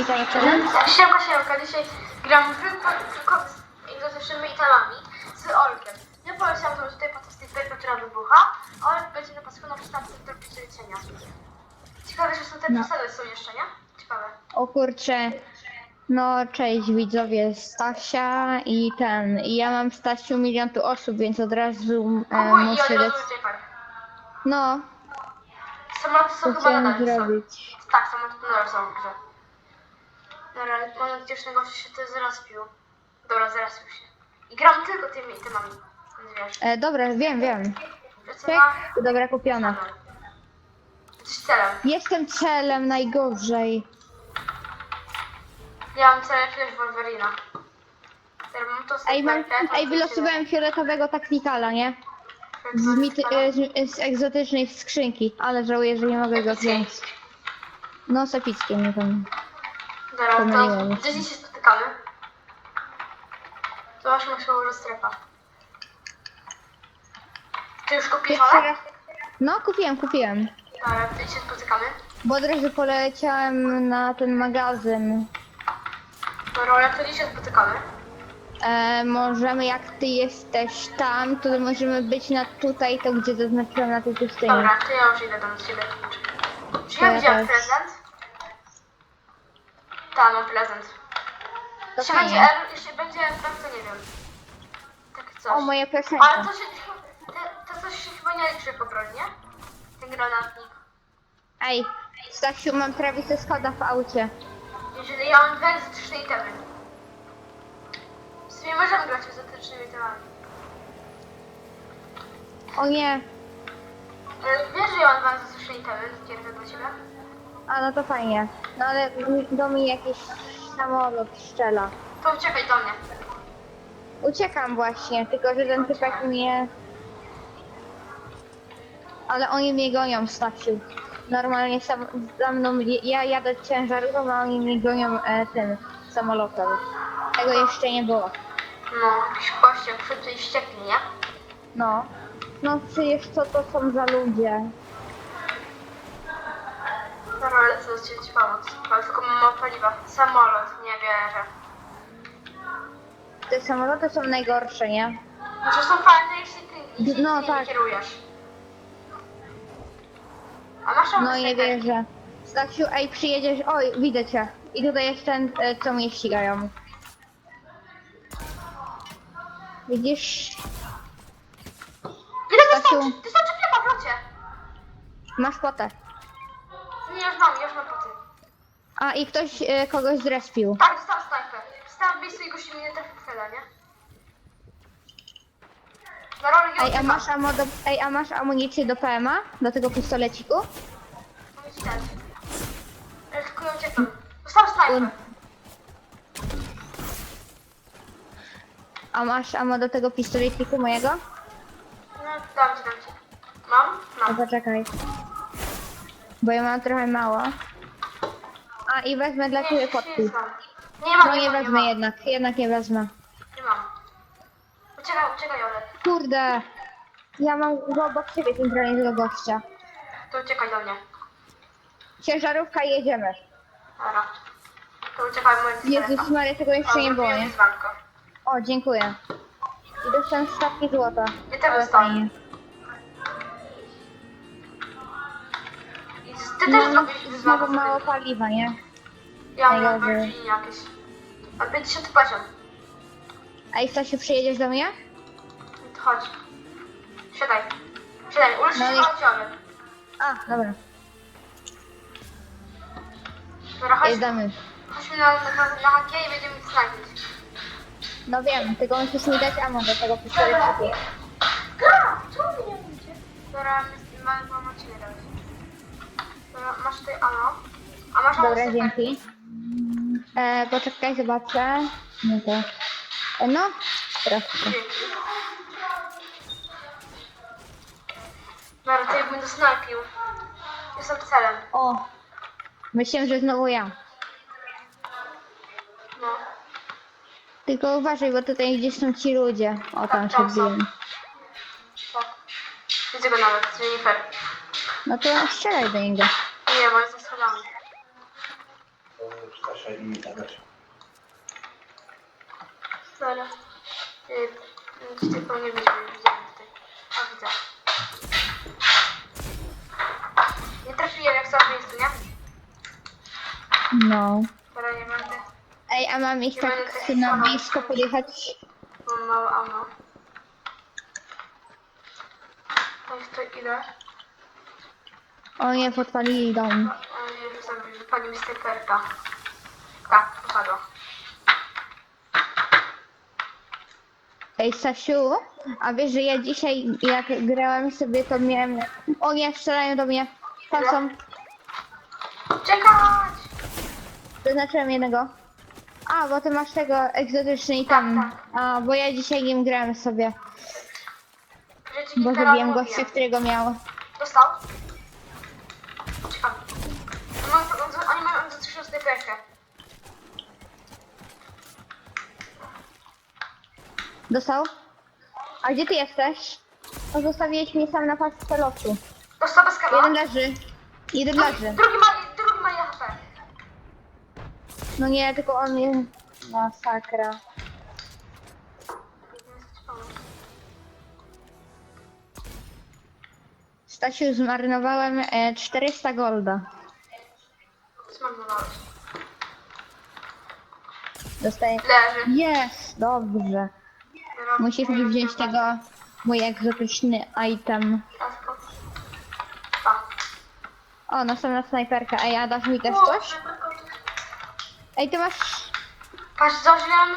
egzotycznej tam challenge? Siemka, siemka, dzisiaj gram w tylko z egzotycznymi itemami z Olkiem. Nie poleciałam, że tutaj podczas tej beka, która wybucha, a Olek będzie na pasku na przystawce do przeliczenia. Ciekawe, że są te No. przesady są jeszcze, nie? Ciekawe. O kurczę. No cześć widzowie, Stasia i ten. I ja mam Stasiu milion tu osób, więc od razu e, Kupuj i muszę dec... uciekaj. No, Samoloty są chyba chciałem nadal zrobić. Tak, samoloty nadal są w grze. Dobra, mam nadzieję, że gościu się to zrespił. Dobra, zrespił się. I gram tylko tymi. Więc wiesz. E, dobra, wiem, wiem. Ma... dobra, kupiona. Jesteś celem. Jestem celem najgorzej. Ja mam cel jakiegoś Wolverina. Teraz mam to Ej, mam, snajperkę, to ej wylosowałem fioletowego taktikala, nie? Z, mity, e, z, z egzotycznej skrzynki, ale żałuję, że nie mogę go wziąć. No, z epickiem, nie wiem. Dobra, pomyliłem to się. gdzie dziś się spotykamy? To masz może strefa. Ty już Pierwszy ale? No, kupiłem, kupiłem. Dobra, gdzie się spotykamy? Bo od razu poleciałem na ten magazyn. Dobra, jak to dziś się spotykamy? E, możemy, jak ty jesteś tam, to możemy być na tutaj, to gdzie zaznaczyłem na tej pustyni. Dobra, to ja już idę tam do ciebie. Czy ja ja widziałem prezent? Tak, mam prezent. To Jeśli będzie fajnie. R, jeśli będzie R, to nie wiem. Tak coś. O, moja piosenka. Ale to się, to, to coś się chyba nie liczy po broń, nie? Ten granatnik. Ej, Stasiu, mam Travisa Scotta w aucie. Jeżeli ja mam dwa egzotyczne itemy. W sumie możemy grać egzotycznymi itemami. O nie, Ale wiesz, że ja mam dwa egzotyczne itemy, kieruję do ciebie? A no to fajnie. No ale mi- do mnie jakiś samolot strzela. To uciekaj do mnie. Uciekam właśnie, tylko że ten typek mnie... Ale oni mnie gonią, Stasiu. Normalnie sam, za mną, ja jadę ciężarówką, a oni mnie gonią e, tym samolotem. Tego jeszcze nie było. No, jakiś kościół szybciej ściekli, nie? No. No przecież co to są za ludzie? Ciebie ci pomóc. Ale tylko mam paliwa. Samolot, nie wierzę. Te samoloty są najgorsze, nie? Znaczy są fajne, jeśli ty No, no, tak. nie kierujesz. A masz No nie wierzę. Stasiu, ej przyjedziesz, oj widzę cię. I tutaj jest ten, e, co mnie ścigają. Widzisz? Ile Stasiu. wystarczy? Wystarczy chleba w locie. Masz potę. Nie, mam, już mam poty. A i ktoś e, kogoś zrespił. Tak, dostałam snajpę. Dostałam blisko i gości mnie trafił w nie? Na roli Ej, a masz, amo do, ej, a masz amunicję do PMA? Do tego pistoleciku? Mogę ci dać. Ale tylko ją uciekam. Dostałam snajpę. Un- A masz amo do tego pistoleciku mojego? No, dam ci, dam ci. Mam? No Mam. poczekaj. Bo ja mam trochę mało. A i wezmę dla ciebie podpis. Nie mam, No nie, nie mam, wezmę mam. jednak, jednak nie wezmę. Nie mam. Uciekaj, uciekaj, Olek. Kurde! Ja mam go obok siebie centralnie tego gościa. To uciekaj do mnie. Ciężarówka i jedziemy. Dobra. To uciekaj, mój Jezus Maria, tego jeszcze nie było, nie? O, dziękuję. I dostałem stawki złota. Ja też Ale dostałem. fajnie. Ty No, też zrobisz znowu mało paliwa, nie? Ja mam najgorzej. bardziej jakieś. A 50 poziom. Ej, Stasiu, przyjedziesz do mnie? To chodź. Siadaj. Siadaj, ulecz No się i- chodźmy. A, dobra. Dobra, chodź. Jedziemy. Chodźmy na, na, na, na HG i będziemy snajpić. No wiem, tylko musisz mi dać ammo do tego pistoleciku. Gra! Czemu mnie nie? Dobra, my- mamy pomoc nie dać. Tutaj ano. A masz Dobra, ammo dzięki. E, poczekaj, zobaczę. No to... E, no, proszę. Dzięki. Dobra, to ja będę snajpił. Jestem celem. O! Myślałem, że znowu ja. No. Tylko uważaj, bo tutaj gdzieś są ci ludzie. O, tam się są. biją. Tak. Widzę go nawet, Jennifer. No to strzelaj do niego. Nie, bo jest za schodami. Stasia i Adasia. Dobra. Y, Tutaj powinien być, bo nie widziałem tutaj. O, widzę. Nie trafiłem jak w miejscu, nie? No. Dobra, nie będę. Ej, a mam ich tak na blisko podjechać? Mam mało ammo. To jest to ile? O nie, podpalili dom. Wypalił mi steperka. Tak, wypadła. Ej, Stasiu, a wiesz, że ja dzisiaj jak grałem sobie, to miałem... O nie, strzelają do mnie. Tam są. Czekać! Zaznaczyłem jednego. A, bo ty masz tego egzotyczny i tam. A, bo ja dzisiaj nim grałem sobie. Bo zabiłem gościa, którego miał. Dostał? Czekam. No, to- to- Oni mają egzotyczną snajperkę. Dostał? A gdzie ty jesteś? No zostawiłeś mnie sam na pastwę losu. Dostał bez kawa. Jeden leży. Jeden Drugi, leży. drugi ma, drugi ma HP. No nie, tylko on jest... Masakra. Stasiu, zmarnowałem e, 400 golda. Zmarnowałeś. Dostaję... Leży. Jest, dobrze. Musisz mi wziąć tego, mój egzotyczny item. O, następna snajperka. Ej, a dasz mi też coś? Ej, ty masz... Patrz, zobacz, ile mamy.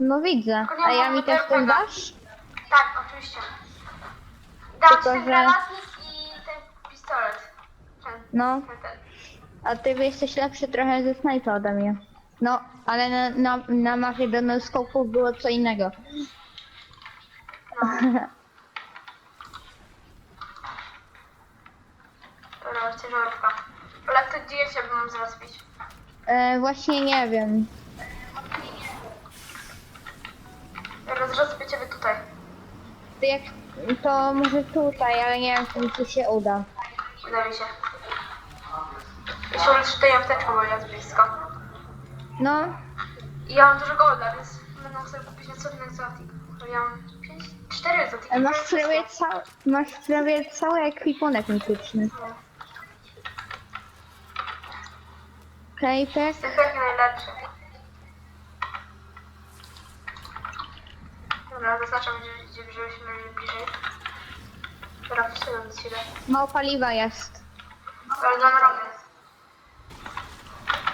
No widzę. Tylko nie A ja mam mi też ten dasz? Tak, oczywiście. Dam Tylko, ten że- granatnik i ten pistolet. Ten, No. ten, ten. A ty jesteś lepszy trochę ze snajpa ode mnie. No, ale na, na, na mapie do noskopów było co innego. Dobra, ciężarówka. Ale to gdzie ja się bym zaraz pić? e, właśnie nie wiem. Rozrozbię ciebie tutaj. To jak to może tutaj, ale nie wiem czy mi tu się uda. Uda mi się. Jeszcze ulecz tutaj apteczką, bo jest blisko. No, I ja mam dużo golda, więc będę sobie kupić na co inny egzotik. Bo ja mam 5, 4 egzotyki. e, masz prawie, wszystko. ca masz prawie cały ekwipunek mityczny. No. Klejpek. Steperki najlepsze. Dobra, zaznaczam, gdzie, gdzie wzięliśmy bliżej. Dobra, przyszedłem do ciebie. Mało paliwa jest. Ale narodu jest.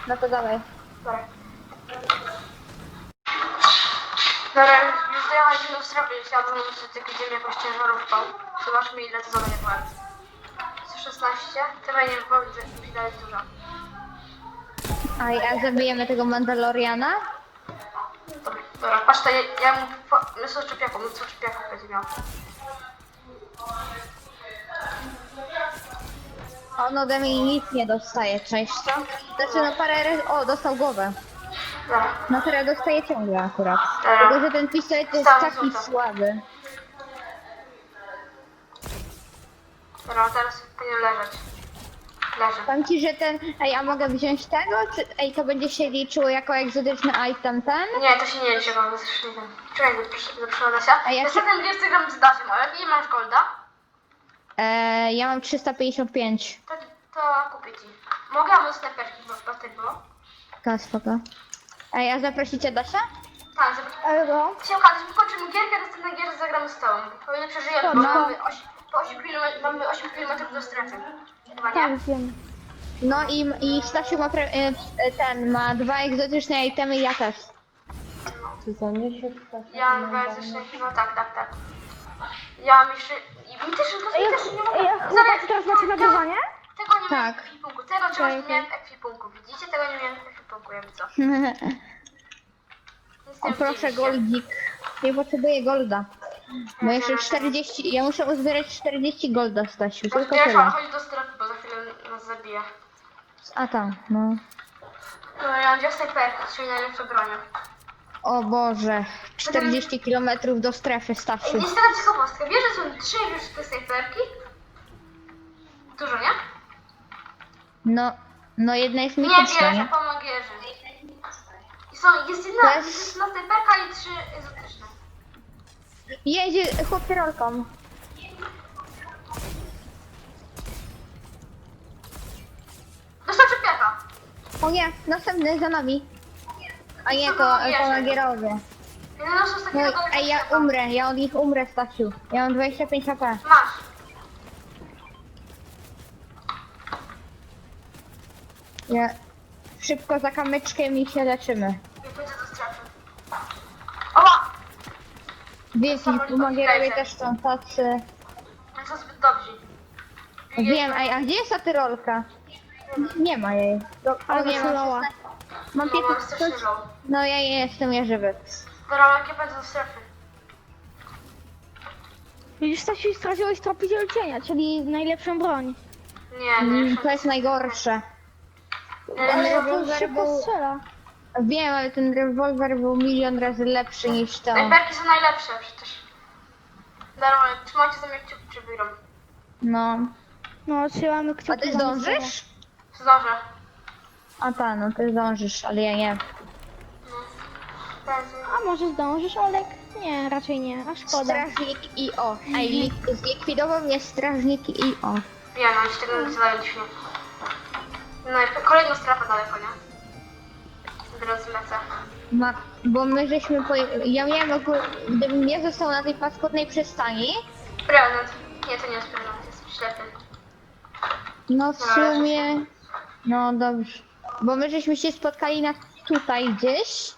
No to dawaj. Dobra. Dobra, już- dojechaliśmy do strefy, siadłem, że ty idziemy jakąś ciężarówką. Zobaczmy ile to zadaje wart. 116? Chyba nie wiem, widać dużo. A ja zabijemy tego Mandaloriana? Dobra, dobra patrz, to ja, ja mu po- myślę, że czepiaką, no co czepiaką będzie miał. On ode mnie nic nie dostaje, cześć co? Znaczy no parę razy... O, dostał głowę. Dobra, No teraz dostaje ciągle akurat. Dobra. Tylko, że ten pistolet jest taki słaby. dobra, teraz powinien leżeć. Leży. Powiem ci, że ten... Ej, a mogę wziąć tego? Czy... Ej, to będzie się liczyło jako egzotyczny item ten? Nie, to się nie liczy, bo zresztą ten. Czekaj, do, do przodu się. A ja 200 gram z daszem, ale nie masz golda, Eee, ja mam 355. to, to kupię ci. Mogę, a snajperki, bo bo tego. Ta spoko. Ej, a zaprosicie Dasia? Tak, zobacz. Ego. Się okazać, wykończymy gierkę, następna gier zagramy z tobą. Ile przeżyjemy, bo Dobra. mamy 8, po 8 km, mamy 8 km do strefy. Chyba nie? wiem. No i, i Stasiu ma pre... e, e, ten, ma dwa egzotyczne itemy i ja też. Czy za mnie się Ja mam dwa jeszcze, no tak, tak, tak. Ja mam jeszcze, i mi też, to mi też nie mogę. Zobacz, teraz macie nagrywanie? Tego nie miałem Tak. w ekwipunku, tego czegoś nie miałem w ekwipunku, widzicie? Tego nie miałem w ekwipunku, jakby co. Nic O proszę, goldzik. Nie potrzebuję golda. Bo jeszcze 40, ja muszę uzbierać 40 golda, Stasiu, tylko tyle. chodź do strefy, bo za chwilę nas zabije. A tam, no. No ja mam dwie snajperki, czyli najlepsze bronie. O Boże, 40 km do strefy, Stasiu. Jest taka ciekawostka, wiesz, że są trzy już te snajperki? Dużo, nie? No, No jedna jest Nie mityczna, wierzę, nie? po Magierze. I są, jest jedna, To jest- jest jedna snajperka i trzy egzotyczne. Jedzie chłop rolką. Dostał czepiaka. O nie, następny za nami. A nie, to Nagierowie. Jeden dostał z No, takiego ej, ja umrę, ja od nich umrę, Stasiu. Ja mam 25 HP. Masz. Ja szybko za kamyczkiem i się leczymy. I pójdę do strefy. Oła! Wiesz, Samolot Magierowie lecie. też są tacy... No to zbyt dobrzy. Wiem, ej, a gdzie jest ta tyrolka? Nie ma jej. Do, Ale o, nie ma. Mam No, mam 15... straszny low. No ja jestem jeżywy. Dobra, jakie będę do strefy. Widzisz, Stasiu, straciłeś tropiciel cienia, czyli najlepszą broń. Nie, Mm, nie. To jest najgorsze. Ale to rewolwer szybko był... strzela. Wiem, ale ten rewolwer był milion razy lepszy niż to. Snajperki są najlepsze przecież. Dobra, trzymajcie za mnie kciuki, czy wygram. No. No, trzymamy kciuki. A ty zdążysz? Zdążę. A ta, no ty zdążysz, ale ja nie. No. A może zdążysz, Olek? Nie, raczej nie, a szkoda. Strażnik IO. Ej, li- zlikwidował mnie strażnik IO. Wiem, ale się tego nie dźwięk. No i kolejna strefa daleko, nie? Lecę. Ma, bo my żeśmy po... Ja miałem ogólnie... Gdybym ja został na tej paskudnej przystani, Prezent. Nie, to nie jest prezent, jest ślepy. no w sumie... No dobrze. Bo my żeśmy się spotkali na tutaj gdzieś.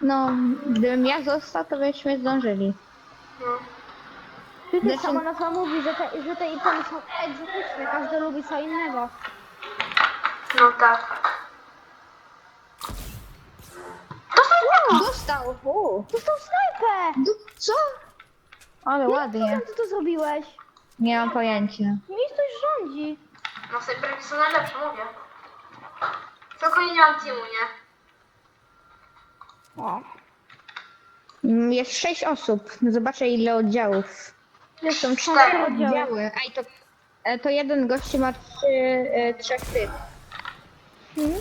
No, gdybym ja został, to byśmy zdążyli. No. Ty Zresztą- sama nazwa mówi, że te, że te itemy są egzotyczne, każdy lubi co innego. No tak. Dostał! U. Dostał snajpę! Du- Co? Ale ładnie. Jak ty to zrobiłeś? Nie mam pojęcia. Mi ktoś rządzi. No snajperki są najlepsze, mówię. Tylko nie mam teamu, nie? O. Mm, Jest sześć osób. Zobaczę ile oddziałów. Jest Cztery cztery oddziały. Oddziały. Ej, to, e, to jeden gość ma trzy, e, trzech tych. Mhm.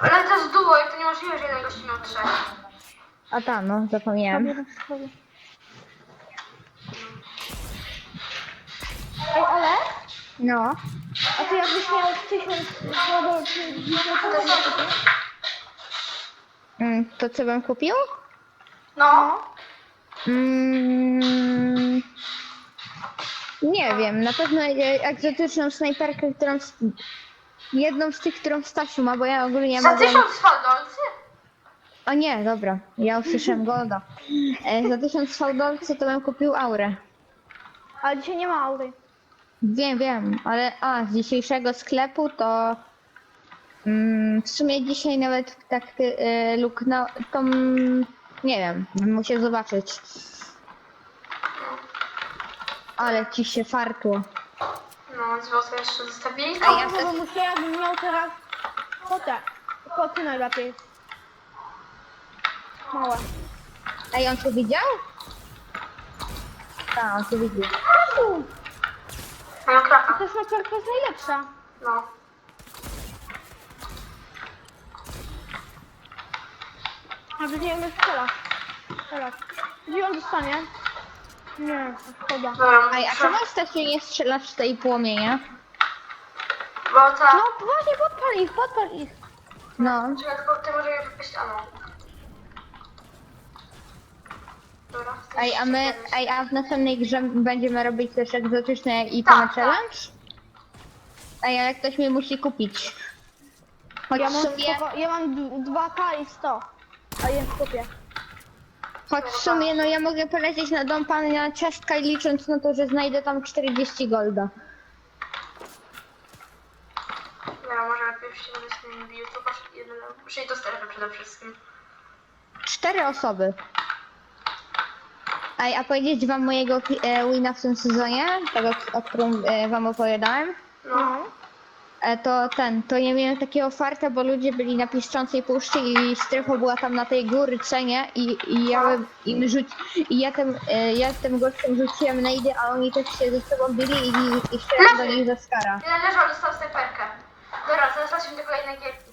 Ale- to jest duo i to niemożliwe, że jeden gości miał trzech. A ta, no, zapomniałem. Na No. A ty jakbyś miał tysiąc złotych, czy. Mm, To co bym kupił? No. Mm, nie wiem, na pewno e, egzotyczną snajperkę, którą... s- Jedną z tych, którą Stasiu ma, bo ja ogólnie Za mogłem... tysiąc faldolcy? O nie, dobra, ja usłyszałem Golda. E, za tysiąc fałdolcy to bym kupił aurę. Ale dzisiaj nie ma aury. Wiem, wiem, ale a, z dzisiejszego sklepu to mm, w sumie dzisiaj nawet tak y, luknął, to mm, nie wiem, muszę zobaczyć. Ale ci się fartło. No, zwłaszcza jeszcze zostawili. A ja Ja bym musiała, jakbym miał teraz kotę. Koty najlepiej. Małe. Ej, on cię widział? Tak, on cię widział. Kraka. To snajperka jest najlepsza. No. A gdzie nie strzela? Teraz. Gdzie on dostanie? Nie, szkoda. Dobra, Ej, a czemu Stasiu nie strzelasz z tej płomienia? Bo ta... No właśnie, podpal ich, podpal ich. No, Czekaj, tylko ty może je wypuść ammo. Ej, a my, ej, a w następnej grze będziemy robić też egzotyczne i Tak, tak. challenge? Ej, ale ktoś mi musi kupić. Choć Ja w mam, sumie... spoko, ja mam d- dwa K i 100. A je kupię. Choć w sumie, no ja mogę polecieć na dom pana ciastka i licząc na to, że znajdę tam 40 golda. Dobra, może lepiej już się patrz, jeden... Muszę iść do strefy przede wszystkim. Cztery osoby. Ej, a powiedzieć wam mojego e, wina w tym sezonie? Tego, o którym e, wam opowiadałem? No. E, to ten, to ja miałem takiego farta, bo ludzie byli na piszczącej puszczy i strefa była tam na tej góry cenie i, i ja im rzuć, i ja tym, e, ja tym gościom rzuciłem najdy, a oni też się ze sobą byli i, i strzelam do nich ze skara. Jeden leżał, dostał snajperkę. Dobra, zacznijmy do kolejnej gierki.